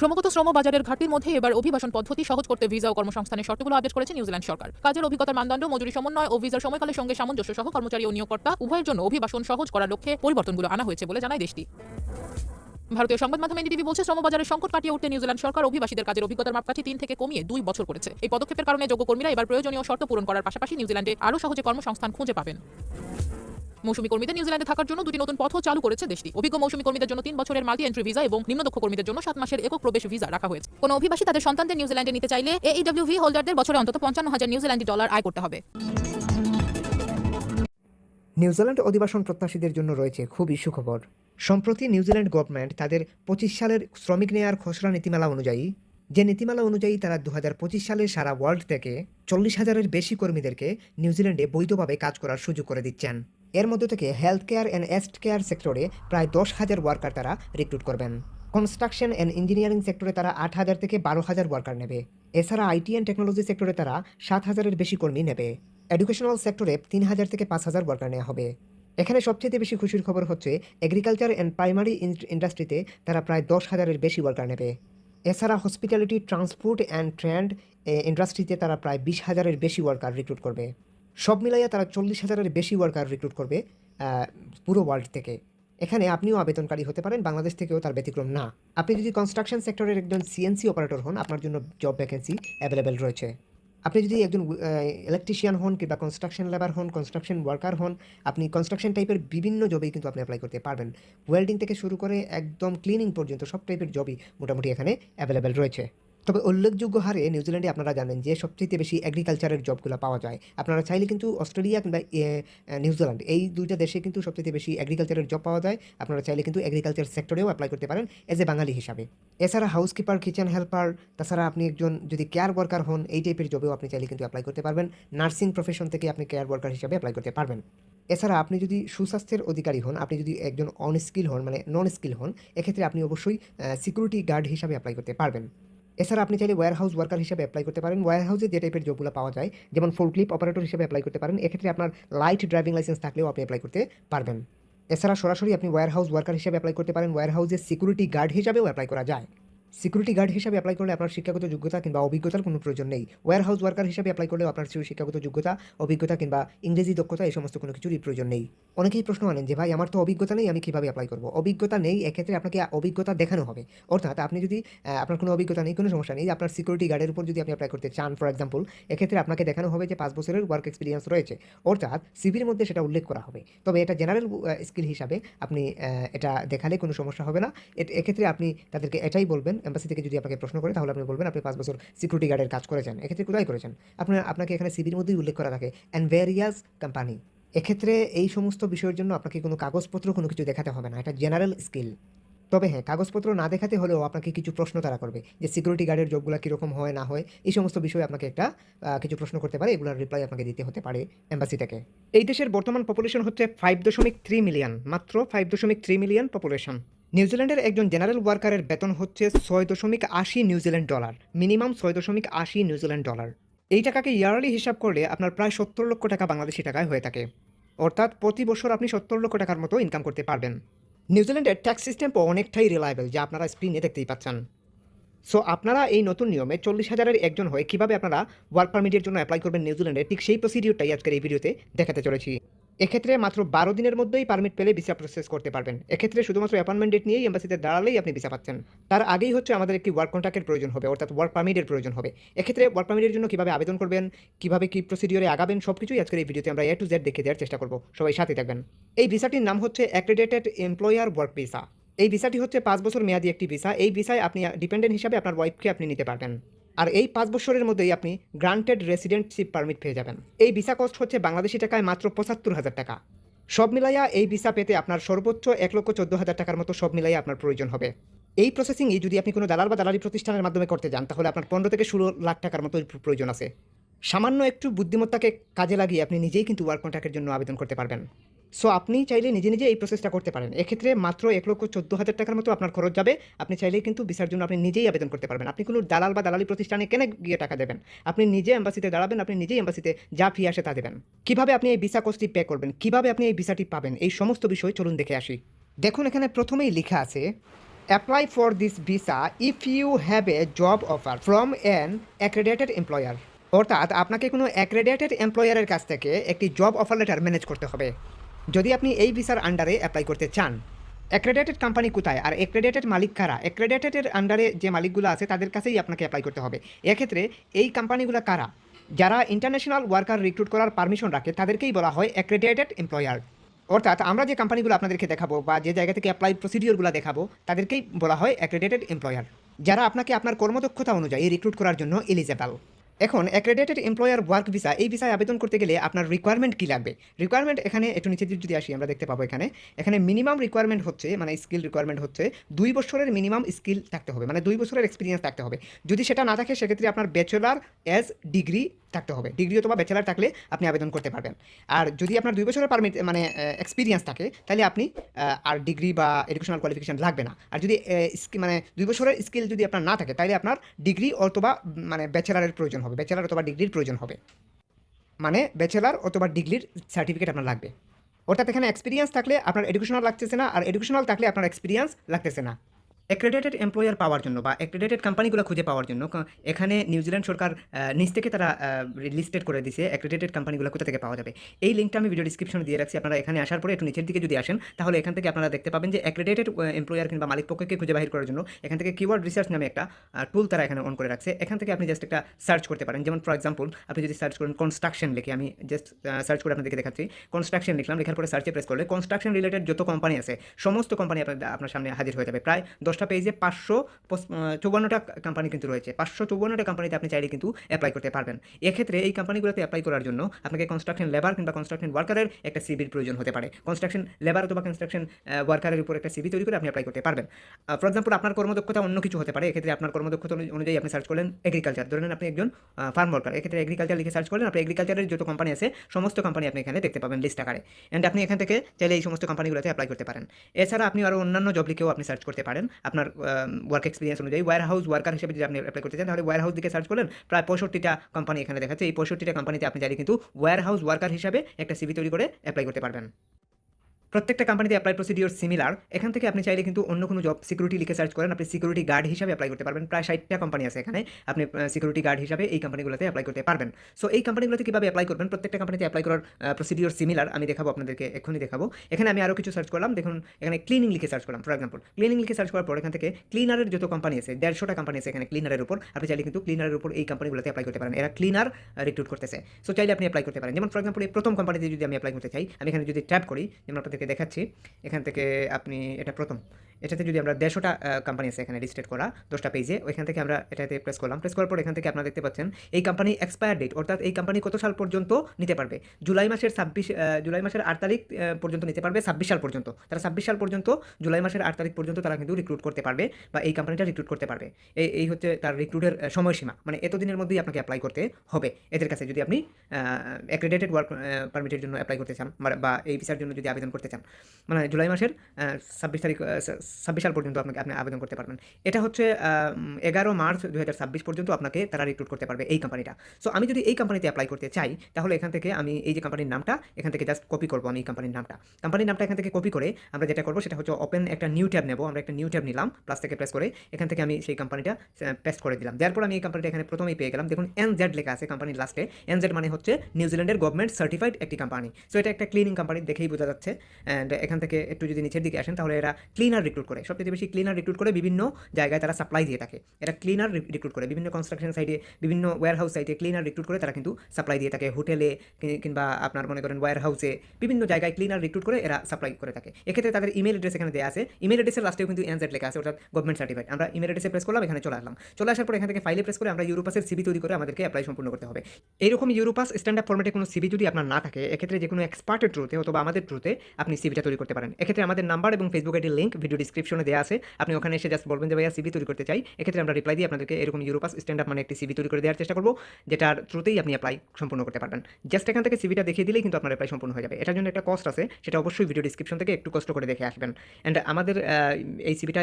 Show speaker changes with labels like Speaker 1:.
Speaker 1: ক্রমাগত শ্রম বাজারের ঘাটতির মধ্যে এবার অভিবাসন পদ্ধতি সহজ করতে ভিসা ও কর্মসংস্থানের শর্তগুলো আপডেট করেছে নিউজিল্যান্ড সরকার। কাজের অভিজ্ঞতার মানদণ্ড, মজুরি সমন্বয় ও ভিসার সময়কালের সঙ্গে সামঞ্জস্য সহ কর্মচারী ও নিয়োগকর্তা উভয়ের জন্য অভিবাসন সহজ করার লক্ষ্যে পরিবর্তনগুলো আনা হয়েছে বলে জানায় দেশটি। ভারতীয় সংবাদ মাধ্যম এনডিটিভি বলছে শ্রমবাজারের সংকট কাটিয়ে উঠতে নিউজিল্যান্ড সরকার অভিবাসীদের কাজের অভিজ্ঞতার মাপকাঠি তিন থেকে কমিয়ে দুই বছর করেছে। এই পদক্ষেপের কারণে যোগ্য কর্মীরা এবার প্রয়োজনীয় শর্ত পূরণ করার পাশাপাশি নিউজিল্যান্ডে আরও সহজে কর্মসংস্থান খুঁজে পাবেন। মৌসুমী কর্মীদের নিউজিল্যান্ডে থাকার জন্য দুটি নতুন পথও চালু করেছে দেশটি। অভিজ্ঞ মৌসুমী কর্মীদের জন্য তিন বছরের মাল্টি এন্ট্রি ভিসা এবং নিম্নদক্ষ কর্মীদের জন্য সাত মাসের একক প্রবেশ ভিসা রাখা হয়েছে। কোনো অভিবাসী তাদের সন্তানদের নিউজিল্যান্ডে নিতে চাইলে এইডব্লিউ ভি হোল্ডারদের বছরে অন্তত পঞ্চান্ন হাজার নিউজিল্যান্ডি ডলার আয় করতে হবে।
Speaker 2: নিউজিল্যান্ড অধিবাসন প্রত্যাশীদের জন্য রয়েছে খুবই সুখবর। সম্প্রতি নিউজিল্যান্ড গভর্নমেন্ট তাদের পঁচিশ সালের শ্রমিক নেয়ার খসড়া নীতিমালা অনুযায়ী, যে নীতিমালা অনুযায়ী তারা দু হাজার পঁচিশ সালে সারা ওয়ার্ল্ড থেকে চল্লিশ হাজারের বেশি কর্মীদেরকে নিউজিল্যান্ডে বৈধভাবে কাজ করার সুযোগ করে দিচ্ছেন। এর মধ্যে থেকে health care and aged care সেক্টরে প্রায় দশ হাজার ওয়ার্কার তারা রিক্রুট করবেন। কনস্ট্রাকশন অ্যান্ড ইঞ্জিনিয়ারিং সেক্টরে তারা আট হাজার থেকে বারো হাজার ওয়ার্কার নেবে। এছাড়া আইটি অ্যান্ড টেকনোলজি সেক্টরে তারা সাত হাজারের বেশি কর্মী নেবে। এডুকেশনাল সেক্টরে তিন হাজার থেকে পাঁচ হাজার ওয়ার্কার নেওয়া হবে। এখানে সবচেয়ে বেশি খুশির খবর হচ্ছে এগ্রিকালচার অ্যান্ড প্রাইমারি ইন্ডাস্ট্রিতে তারা প্রায় দশ হাজারের বেশি ওয়ার্কার নেবে। এছাড়া হসপিটালিটি ট্রান্সপোর্ট অ্যান্ড ট্রেন্ড ইন্ডাস্ট্রিতে তারা প্রায় বিশ হাজারের বেশি ওয়ার্কার রিক্রুট করবে। সব মিলাইয়া তারা চল্লিশ হাজারের বেশি ওয়ার্কার রিক্রুট করবে পুরো ওয়ার্ল্ড থেকে। এখানে আপনিও আবেদনকারী হতে পারেন, বাংলাদেশ থেকেও তার ব্যতিক্রম না। আপনি যদি কনস্ট্রাকশন সেক্টরের একজন সিএনসি অপারেটর হন, আপনার জন্য জব ভ্যাকেন্সি অ্যাভেলেবেল রয়েছে। আপনি যদি একজন ইলেকট্রিশিয়ান হন কিংবা কনস্ট্রাকশন লেবার হন কনস্ট্রাকশন ওয়ার্কার হন, আপনি কনস্ট্রাকশন টাইপের বিভিন্ন জবেই কিন্তু আপনি অ্যাপ্লাই করতে পারবেন। ওয়েল্ডিং থেকে শুরু করে একদম ক্লিনিং পর্যন্ত সব টাইপের জবই মোটামুটি এখানে অ্যাভেলেবেল রয়েছে। তবে উল্লেখযোগ্য হারে নিউজিল্যান্ডে আপনারা জানেন যে সবচেয়ে বেশি এগ্রিকালচারের জবগুলো পাওয়া যায়। আপনারা চাইলে কিন্তু অস্ট্রেলিয়া কিংবা নিউজিল্যান্ড এই দুইটা দেশে কিন্তু সবচেয়ে বেশি এগ্রিকালচারের জব পাওয়া যায়। আপনারা চাইলে কিন্তু এগ্রিকালচার সেক্টরেও অ্যাপ্লাই করতে পারেন এজ এ বাঙালি হিসাবে। এছাড়া হাউসকিপার কিচেন হেল্পার তাছাড়া আপনি একজন যদি কেয়ার ওয়ার্কার হন, এই টাইপের জবেও আপনি চাইলে কিন্তু অ্যাপ্লাই করতে পারবেন। নার্সিং প্রফেশন থেকে আপনি কেয়ার ওয়ার্কার হিসাবে অ্যাপ্লাই করতে পারবেন। এছাড়া আপনি যদি সুস্বাস্থ্যের অধিকারী হন, আপনি যদি একজন অন স্কিল হন মানে নন স্কিল হন, এক্ষেত্রে আপনি অবশ্যই সিকিউরিটি গার্ড হিসাবে অ্যাপ্লাই করতে পারবেন। এছাড়া আপনি চাইলে ওয়ার হাউস ওয়ার্কার হিসেবে অ্যাপ্লাই করতে পারেন। ওয়্যার হাউসে যে টাইপের জবগুলো পাওয়া যায়, যেমন ফোরক্লিপ অপারেটর হিসেবে অ্যাপ্লাই করতে পারেন। এক্ষেত্রে আপনার লাইট ড্রাইভিং লাইসেন্স থাকলেও আপনি অ্যাপ্লাই করতে পারবেন। এছাড়া সরাসরি আপনি ওয়ার হাউস ওয়ার্কার হিসেবে অ্যাপ্লাই করতে পারেন। ওয়্যার হাউসের সিকিউরিটি গার্ড হিসাবেও অ্যাপ্লাই করা যায়। সিকিউরিটি গার্ড হিসাবে অ্যাপ্লাই করলে আপনার শিক্ষাগত যোগ্যতা কিংবা অভিজ্ঞতার কোনো প্রয়োজন নেই। ওয়্যার হাউস ওয়ার্কার হিসাবে অ্যাপ্লাই করলে আপনার শিক্ষাগত যোগ্যতা, অভিজ্ঞতা কিংবা ইংরেজি দক্ষতা এই সমস্ত কোনো কিছুরই প্রয়োজন নেই। অনেকেই প্রশ্ন আনেন যে, ভাই, আমার তো অভিজ্ঞতা নেই, আমি কীভাবে অ্যাপ্লাই করব? অভিজ্ঞতা নেই, এক্ষেত্রে আপনাকে অভিজ্ঞতা দেখানো হবে। অর্থাৎ আপনি যদি আপনার কোনো অভিজ্ঞতা নেই, কোনো সমস্যা নেই, আপনার সিকিউরিটি গার্ডের উপর যদি আপনি অ্যাপ্লাই করতে চান ফর এক্সাম্পল এক্ষেত্রে আপনাকে দেখানো হবে যে, পাঁচ বছরের ওয়ার্ক এক্সপিরিয়েন্স রয়েছে। অর্থাৎ সিভির মধ্যে সেটা উল্লেখ করা হবে। তবে এটা জেনারেল স্কিল হিসাবে আপনি এটা দেখালে কোনো সমস্যা হবে না। এক্ষেত্রে আপনি তাদেরকে এটাই বলবেন এম্বাসি থেকে যদি আপনাকে প্রশ্ন করে, তাহলে আপনি বলবেন, আপনি পাঁচ বছর সিকিউরিটি গার্ডের কাজ করেছেন। এক্ষেত্রে কোথায় করেছেন। আপনার, আপনাকে এখানে সিভির মধ্যেই উল্লেখ করা থাকে অ্যান্ড ভ্যারিয়াস কোম্পানি এক্ষেত্রে এই সমস্ত বিষয়ের জন্য আপনাকে কোনো কাগজপত্র কোনো কিছু দেখাতে হবে না, এটা জেনারেল স্কিল তবে হ্যাঁ কাগজপত্র না দেখাতে হলেও আপনাকে কিছু প্রশ্ন তারা করবে, যে সিকিউরিটি গার্ডের জবগুলো কীরকম হয়, না হয়, এই সমস্ত বিষয়ে আপনাকে একটা কিছু প্রশ্ন করতে পারে, এগুলোর রিপ্লাই আপনাকে দিতে হতে পারে এম্বাসি থেকে। এই দেশের বর্তমান পপুলেশন হচ্ছে ফাইভ দশমিক থ্রি মিলিয়ন মাত্র ফাইভ দশমিক থ্রি মিলিয়ন পপুলেশন নিউজিল্যান্ডের একজন জেনারেল ওয়ার্কারের বেতন হচ্ছে ছয় দশমিক আশি নিউজিল্যান্ড ডলার, মিনিমাম ছয় দশমিক আশি নিউজিল্যান্ড ডলার। এই টাকাকে ইয়ারলি হিসাব করলে আপনার প্রায় সত্তর লক্ষ টাকা বাংলাদেশি টাকায় হয়ে থাকে। অর্থাৎ প্রতি বছর আপনি সত্তর লক্ষ টাকার মতো ইনকাম করতে পারবেন। নিউজিল্যান্ডের ট্যাক্স সিস্টেম অনেকটাই রিলায়েবল যা আপনারা স্ক্রিনে দেখতেই পাচ্ছেন। সো আপনারা এই নতুন নিয়মে চল্লিশ হাজারের একজন হয়ে কীভাবে আপনারা ওয়ার্ক পারমিটের জন্য অ্যাপ্লাই করবেন নিউজিল্যান্ডে, ঠিক সেই প্রসিডিউরটাই আজকের এই ভিডিওতে দেখাতে চলেছি। এক্ষেত্রে মাত্র বারো দিনের মধ্যেই পারমিট পেলে ভিসা প্রসেস করতে পারবেন। এক্ষেত্রে শুধুমাত্র অ্যাপয়েন্টমেন্ট ডেট নিয়েই এম্বাসিতে দাঁড়ালেই আপনি ভিসা পাচ্ছেন। তার আগেই হচ্ছে আমাদের একটি ওয়ার্ক কন্ট্রাক্টের প্রয়োজন হবে, অর্থাৎ ওয়ার্ক পারমিটের প্রয়োজন হবে। এক্ষেত্রে ওয়ার্ক পারমিটের জন্য কীভাবে আবেদন করবেন, কীভাবে কী প্রসিডিওরে আগাবেন সব কিছুই আজকের এই ভিডিওতে আমরা এ টু জেড দেখে দেওয়ার চেষ্টা করব। সবাই সাথে থাকবেন। এই ভিসাটির নাম হচ্ছে অ্যাক্রেডিটেড এমপ্লয়ার ওয়ার্ক ভিসা এই ভিসাটি হচ্ছে পাঁচ বছর মেয়াদি একটি ভিসা এই ভিসায় আপনি ডিপেন্ডেন্ট হিসাবে আপনার ওয়াইফকে আপনি নিতে পারবেন। আর এই পাঁচ বছরের মধ্যেই আপনি গ্রান্টেড রেসিডেন্টশিপ পারমিট পেয়ে যাবেন। এই ভিসা কস্ট হচ্ছে বাংলাদেশি টাকায় মাত্র পঁচাত্তর হাজার টাকা। সব মিলাইয়া এই ভিসা পেতে আপনার সর্বোচ্চ এক লক্ষ চোদ্দ হাজার টাকার মতো সব মিলাইয়া আপনার প্রয়োজন হবে। এই প্রসেসিংই যদি আপনি কোনো দালাল বা দালালি প্রতিষ্ঠানের মাধ্যমে করতে যান, তাহলে আপনার পনেরো থেকে ষোলো লাখ টাকার মতো প্রয়োজন আছে। সামান্য একটু বুদ্ধিমত্তাকে কাজে লাগিয়ে আপনি নিজেই কিন্তু ওয়ার্ক কন্ট্রাক্টের জন্য আবেদন করতে পারবেন। সো আপনি চাইলে নিজে নিজে এই প্রসেসটা করতে পারেন। এক্ষেত্রে মাত্র এক লক্ষ চোদ্দ হাজার টাকার মতো আপনার খরচ যাবে। আপনি চাইলে কিন্তু ভিসার জন্য আপনি নিজেই আবেদন করতে পারবেন। আপনি কোনো দালাল বা দালালি প্রতিষ্ঠানে কেন গিয়ে টাকা দেবেন? আপনি নিজে এম্বাসিতে দাঁড়াবেন, আপনি নিজেই এম্বাসিতে যা ফি আসে তা দেবেন। কীভাবে আপনি এই ভিসা কোর্সটি পে করবেন? কীভাবে আপনি এই ভিসাটি পাবেন? এই সমস্ত বিষয় চলুন দেখে আসি। দেখুন, এখানে প্রথমেই লেখা আছে apply for this visa if you have a job offer from an accredited employer অর্থাৎ, আপনাকে কোনো অ্যাক্রেডিটেড এমপ্লয়ারের কাছ থেকে একটি জব অফার লেটার ম্যানেজ করতে হবে। যদি আপনি এই ভিসার আন্ডারে অ্যাপ্লাই করতে চান অ্যাক্রেডেটেড কোম্পানি কোথায় আর অ্যাক্রেডেটেড মালিক কারা? অ্যাক্রেডেটেডের আন্ডারে যে মালিকগুলো আছে, তাদের কাছেই আপনাকে অ্যাপ্লাই করতে হবে। এক্ষেত্রে এই কোম্পানিগুলো কারা? যারা ইন্টারন্যাশনাল ওয়ার্কার রিক্রুট করার পারমিশন রাখে, তাদেরকেই বলা হয় অ্যাক্রেডিটেড এমপ্লয়ার অর্থাৎ আমরা যে কোম্পানিগুলো আপনাদেরকে দেখাবো বা যে জায়গা থেকে অ্যাপ্লাই প্রসিডিওরগুলো দেখাবো, তাদেরকেই বলা হয় অ্যাক্রেডিটেড এমপ্লয়ার যারা আপনাকে আপনার কর্মদক্ষতা অনুযায়ী রিক্রুট করার জন্য এলিজেবল এখন অ্যাক্রেডিটেড এমপ্লয়ার ওয়ার্ক ভিসা এই ভিসায় আবেদন করতে গেলে আপনার রিকোয়ারমেন্ট কী লাগবে? রিকোয়ারমেন্ট এখানে একটু নিচে যদি আসি, আমরা দেখতে পাবো এখানে। এখানে মিনিমাম রিকোয়ারমেন্ট হচ্ছে মানে স্কিল রিকোয়ারমেন্ট হচ্ছে, দুই বছরের মিনিমাম স্কিল থাকতে হবে মানে দুই বছরের এক্সপিরিয়েন্স থাকতে হবে। যদি সেটা না থাকে, সেক্ষেত্রে আপনার ব্যাচেলার অ্যাজ ডিগ্রি থাকতে হবে। ডিগ্রি অথবা ব্যাচেলার থাকলে আপনি আবেদন করতে পারবেন। আর যদি আপনার দুই বছরের পারমিট মানে এক্সপিরিয়েন্স থাকে, তাহলে আপনি আর ডিগ্রি বা এডুকেশনাল কোয়ালিফিকেশন লাগবে না। আর যদি মানে দুই বছরের স্কিল যদি আপনার না থাকে, তাহলে আপনার ডিগ্রি অথবা মানে ব্যাচেলারের প্রয়োজন হবে। ব্যাচেলার অথবা ডিগ্রির প্রয়োজন হবে। মানে ব্যাচেলার অথবা ডিগ্রির সার্টিফিকেট আপনার লাগবে। অর্থাৎ এখানে এক্সপিরিয়েন্স থাকলে আপনার এডুকেশনাল লাগতেছে না, আর এডুকেশনাল থাকলে আপনার এক্সপিরিয়েন্স লাগতেছে না। অ্যাক্রেডিটেড এমপ্লয়ার পাওয়ার জন্য বা অ্যাক্রেডিটেড কোম্পানিগুলো খুঁজে পাওয়ার জন্য এখানে নিউজিল্যান্ড সরকার নিজ থেকে তারা লিস্টেড করে দিছে অ্যাক্রেডিটেড কোম্পানিগুলো কোথা থেকে পাওয়া যাবে। এই লিঙ্কটা আমি ভিডিও ডিসক্রিপশনে দিয়ে রাখছি, আপনারা এখানে আসার পরে একটু নিচের দিকে যদি আসেন, তাহলে এখান থেকে আপনারা দেখতে পাবেন যে অ্যাক্রেডিটেড এমপ্লয়ার কিংবা মালিক পক্ষকে খুঁজে বাহির করার জন্য এখান থেকে কিওয়ার্ড রিসার্চ নামে একটা টুল তারা এখানে অন করে রাখছে। এখান থেকে আপনি জাস্ট একটা সার্চ করতে পারেন। যেমন ফর এক্সাম্পল আপনি যদি সার্চ করেন কনস্ট্রাকশন লিখে, আমি জাস্ট সার্চ করে আপনাদেরকে দেখাচ্ছি। কনস্ট্রাকশন লিখলাম, লেখার পরে সার্চে প্রেস করলে কনস্ট্রাকশন রিলেটেড যত কোম্পানি আছে, সমস্ত কোম্পানি আপনার আপনার সামনে হাজির হয়ে যাবে। প্রায় দশটা পেজে পাঁচশো চৌবান্নটা কোম্পানি কিন্তু রয়েছে। পাঁচশো চৌবান্নটা কোম্পানিতে আপনি চাইলে কিন্তু অ্যাপ্লাই করতে পারবেন। এক্ষেত্রে এই কোম্পানিগুলোতে অ্যাপ্লাই করার জন্য আপনাকে কনস্ট্রাকশন লেবার কিংবা কনস্ট্রাকশন ওয়ার্কারের একটা সিবির প্রয়োজন হতে পারে। কনস্ট্রাকশন লেবার অথবা কনস্ট্রাকশন ওয়ার্কারের উপর একটা সিবি তৈরি করে আপনি অ্যাপ্লাই করতে পারবেন। ফর এক্সাম্পল আপনার কর্মদক্ষতা অন্য কিছু হতে পারে। এক্ষেত্রে আপনার কর্মদক্ষতা অনুযায়ী আপনি সার্চ করলেন এগ্রিকালচার ধরেন আপনি একজন ফার্ম ওয়ার্কার এক্ষেত্রে এগ্রিকালচার লিখে সার্চ করলেন, আপনি এগ্রিকালচারের যত কোম্পানি আছে, সমস্ত কোম্পানি আপনি এখানে দেখতে পাবেন লিস্ট আকারে। অ্যান্ড আপনি এখান থেকে চাইলে এই সমস্ত কোম্পানিগুলোতে অ্যাপ্লাই করতে পারেন। এছাড়া আপনি আরও অন্যান্য জব লিখেও আপনি সার্চ করতে পারেন। আপনার ওয়ার্ক এক্সপিরিয়েন্স অনুযায়ী ওয়ার হাউস ওয়ার্কার হিসেবে যদি আপনি অ্যাপ্লাই করতে চান, তাহলে ওয়ার হাউস দিকে সার্চ করলেন, প্রায় পঁয়ষট্টিটা কোম্পানি এখানে দেখাচ্ছে। এই পঁয়ষট্টিটা কোম্পানিতে আপনি চাইলে কিন্তু ওয়ার হাউস ওয়ার্কার হিসাবে একটা সিভি তৈরি করে অ্যাপ্লাই করতে পারবেন। প্রত্যেকটা কোম্পানিতে অ্যাপ্লাই প্রসিডিওর সিমিলার এখান থেকে আপনি চাইলে কিন্তু অন্য কোনো জব সিকিউরিটি লিখে সার্চ করেন। আপনি সিকিউরিটি গার্ড হিসাবে অ্যাপ্লাই করতে পারবেন। প্রায় ষাটটা কোম্পানি আছে এখানে। আপনি সিকিউরিটি গার্ড হিসাবে এই কোম্পানিগুলোতে অ্যাপ্লাই করতে পারবেন। সো এই কোম্পানিগুলোতে কীভাবে অ্যাপ্লাই করবেন? প্রত্যেকটা কোম্পানিতে অ্যাপ্লাই করার প্রসিডিওর সিমিলার আমি দেখাবো আপনাদেরকে, এক্ষুনি দেখাবো। এখানে আমি আরও কিছু সার্চ করলাম। দেখুন, এখানে ক্লিনিং লিখে সার্চ করলাম ফর এক্সাম্পল ক্লিনিং লিখে সার্চ করার পর এখান থেকে ক্লিনারের যত কোম্পানি আছে, দেড়শোটা কোম্পানি আছে এখানে ক্লিনারের উপর। আপনি চাইলে কিন্তু ক্লিনারের উপর এই কোম্পানিগুলোতে অ্যাপ্লাই করতে পারেন। এরা ক্লিনার রিক্রুট করতেছে। সো চাইলে আপনি অ্যাপ্লাই করতে পারেন। যেমন ফর এক্সাম্পল এই প্রথম কোম্পানিতে যদি আমি অ্যাপ্লাই করতে চাই, আমি এখানে যদি ট্যাপ করি, যেমন আপনাদেরকে দেখাচ্ছি। এখান থেকে আপনি এটা প্রথম। এটাতে যদি আমরা দেড়শোটা কোম্পানি আছে এখানে লিস্টেড করা, দশটা পেজে ওইখান থেকে আমরা এটাতে প্রেস করলাম। প্রেস করার পর এখান থেকে আপনারা দেখতে পাচ্ছেন, এই কোম্পানি এক্সপায়ার ডেট অর্থাৎ এই কোম্পানি কত সাল পর্যন্ত নিতে পারবে? জুলাই মাসের ছাব্বিশ জুলাই মাসের আট তারিখ পর্যন্ত নিতে পারবে, ছাব্বিশ সাল পর্যন্ত। তারা ছাব্বিশ সাল পর্যন্ত, জুলাই মাসের আট তারিখ পর্যন্ত তারা কিন্তু রিক্রুট করতে পারবে বা এই কোম্পানিটা রিক্রুট করতে পারবে। এই এই হচ্ছে তার রিক্রুটের সময়সীমা। মানে এতদিনের মধ্যেই আপনাকে অ্যাপ্লাই করতে হবে। এদের কাছে যদি আপনি অ্যাক্রেডিটেড ওয়ার্ক পারমিটের জন্য অ্যাপ্লাই করতে চান বা- এই ভিসার জন্য যদি আবেদন করতে চান। মানে জুলাই মাসের ছাব্বিশ তারিখ ছাব্বিশ সাল পর্যন্ত আপনাকে, আপনি আবেদন করতে পারবেন। এটা হচ্ছে এগারো মার্চ দু পর্যন্ত আপনাকে তারা রিক্রুট করতে পারবে এই কোম্পানিটা সো আমি যদি এই কোম্পানিতে অ্যাপ্লাই করতে চাই, তাহলে এখান থেকে আমি এই যে কোম্পানির নামটা, এখান থেকে জাস্ট কপি করব আমি এই কোম্পানির নামটা। কোম্পানির নামটা এখান থেকে কপি করে আমরা যেটা করব, সেটা হচ্ছে ওপেন একটা নিউ ট্যাব নেব। আমরা একটা নিউ ট্যাব নিলাম প্লাস থেকে প্রেস করে এখান থেকে আমি সেই কোম্পানিটা পেস্ট করে দিলাম। দেওয়ার পর আমি এই কোম্পানিটা এখানে প্রথমেই পেয়ে গেলাম। দেখুন এন জেড লেখা আছে কোম্পানির লাস্টে এন জেড মানে হচ্ছে নিউজিল্যান্ডের গভর্নমেন্ট সার্টিফাইড একটি কোম্পানি সো এটা একটা ক্লিনিং কোম্পানি দেখেই বোঝা যাচ্ছে। অ্যান্ড এখান থেকে একটু যদি নিচের দিকে আসেন, তাহলে এরা ক্লিনার রিক্রুট করে। সবচেয়ে বেশি ক্লিনার রিক্রুট করে বিভিন্ন জায়গায় তারা সাপ্লাই দিয়ে থাকে। এরা ক্লিনার রিক্রুট করে। বিভিন্ন কনস্ট্রাকশন সাইডে বিভিন্ন ওয়্যার হাউস সাইটে ক্লিনার রিক্রুট করে তারা কিন্তু সাপ্লাই দিয়ে থাকে। হোটেলে কিংবা আপনার মনে করেন ওয়্যার হাউসে বিভিন্ন জায়গায় ক্লিনার রিক্রুট করে এরা সাপ্লাই করে থাকে। এক্ষেত্রে তাদের ইমেল অ্যাড্রেস এখানে দেওয়া আছে। ইমেল অ্যাড্রেসের লাস্টেও কিন্তু এনজেড লেখা আছে, অর্থাৎ গভর্নমেন্ট সার্টিফাইড আমরা ইমেল অ্যাড্রেসে প্রেস করলাম, এখানে চলে আসলাম। চলে আসার পর এখান থেকে ফাইলে প্রেস করে আমরা ইউরোপাসের সিবি তৈরি করে আমাদেরকে অ্যাপ্লাই সম্পূর্ণ করতে হবে। এইরকম ইউরোপাস স্ট্যান্ড আপ ফর্মেটে কোনো সিবি যদি আপনার না থাকে, এক্ষেত্রে যে কোনো এক্সপার্টের থ্রুতে অথবা আমাদের থ্রুতে আপনি সিবিটা তৈরি করতে পারেন। এক্ষেত্রে আমাদের নাম্বার এবং ফেসবুক আইডির লিঙ্ক ভিডিও ডিসক্রিপশনে দেওয়া আছে। আপনি ওখানে এসে জাস্ট বলবেন যে, ভাইয়া সিভি তৈরি করতে চাই। এক্ষেত্রে আমরা রিপ্লাই দিয়ে আপনাদেরকে এরকম ইউরোপাস স্ট্যান্ড আপ মানে একটি সিভি তৈরি করে দেওয়ার চেষ্টা করব, যেটার থ্রুতেই আপনি অ্যাপ্লাই সম্পূর্ণ করতে পারবেন। জাস্ট এখান থেকে সিবিটা দেখিয়ে দিলেই কিন্তু আপনার অ্যাপ্লাই সম্পূর্ণ হয়ে যাবে। এটার জন্য একটা কস্ট আছে, সেটা অবশ্যই ভিডিও ডিসক্রিপশন থেকে একটু কষ্ট করে দেখে আসবেন। অ্যান্ড আমাদের এই সিবিটা